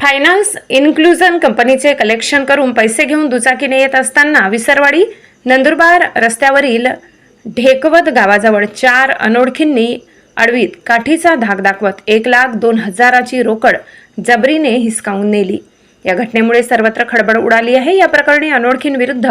Finance inclusion कंपनीचे collection करून पैसे घेऊन दुचाकीने येत असताना विसरवाडी नंदुरबार रस्त्यावरील ढेकवत गावाजवळ चार अनोळखींनी अडवीत काठीचा धाक दाखवत एक लाख दोन हजाराची रोकड जबरीने हिसकावून नेली. या घटनेमुळे सर्वत्र खडबड उडाली आहे. या प्रकरणी अनोळखींविरुद्ध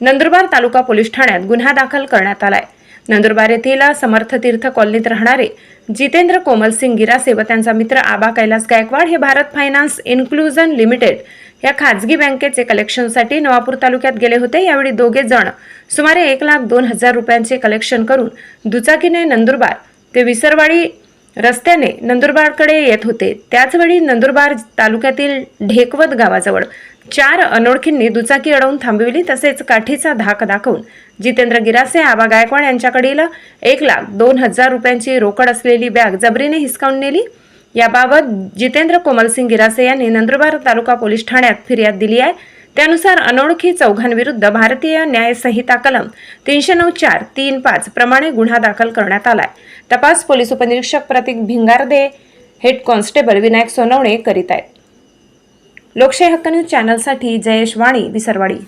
नंदुरबार तालुका पोलीस ठाण्यात गुन्हा दाखल करण्यात आलाय. नंदुरबार येथील समर्थ तीर्थ कॉलनीत राहणारे जितेंद्र कोमलसिंग गिरासे व त्यांचा मित्र आबा कैलास गायकवाड हे भारत फायनान्स इन्क्लुजन लिमिटेड या खाजगी बँकेचे कलेक्शनसाठी नवापूर तालुक्यात गेले होते. यावेळी दोघे जण सुमारे एक लाख दोन हजार रुपयांचे कलेक्शन करून दुचाकीने नंदुरबार ते विसरवाडी रस्त्याने नंदुरबारकडे येत होते. त्याचवेळी नंदुरबार तालुक्यातील ढेकवत गावाजवळ चार अनोळखींनी दुचाकी अडवून थांबविली तसेच काठीचा धाक दाखवून जितेंद्र गिरासे आबा गायकवाड यांच्याकडील एक लाख दोन हजार रुपयांची रोकड असलेली बॅग जबरीने हिसकावून नेली. याबाबत जितेंद्र कोमलसिंग गिरासे यांनी नंदुरबार तालुका पोलीस ठाण्यात फिर्याद दिली आहे. त्यानुसार अनोळखी चौघांविरुद्ध भारतीय न्याय संहिता कलम तीनशे नऊ चार तीन पाच प्रमाणे गुन्हा दाखल करण्यात आलाय. तपास पोलीस उपनिरीक्षक प्रतीक भिंगारदे हेड कॉन्स्टेबल विनायक सोनवणे करीत आहेत. लोकशाही हक्क न्यूज चॅनलसाठी जयेश वाणी विसरवाडी.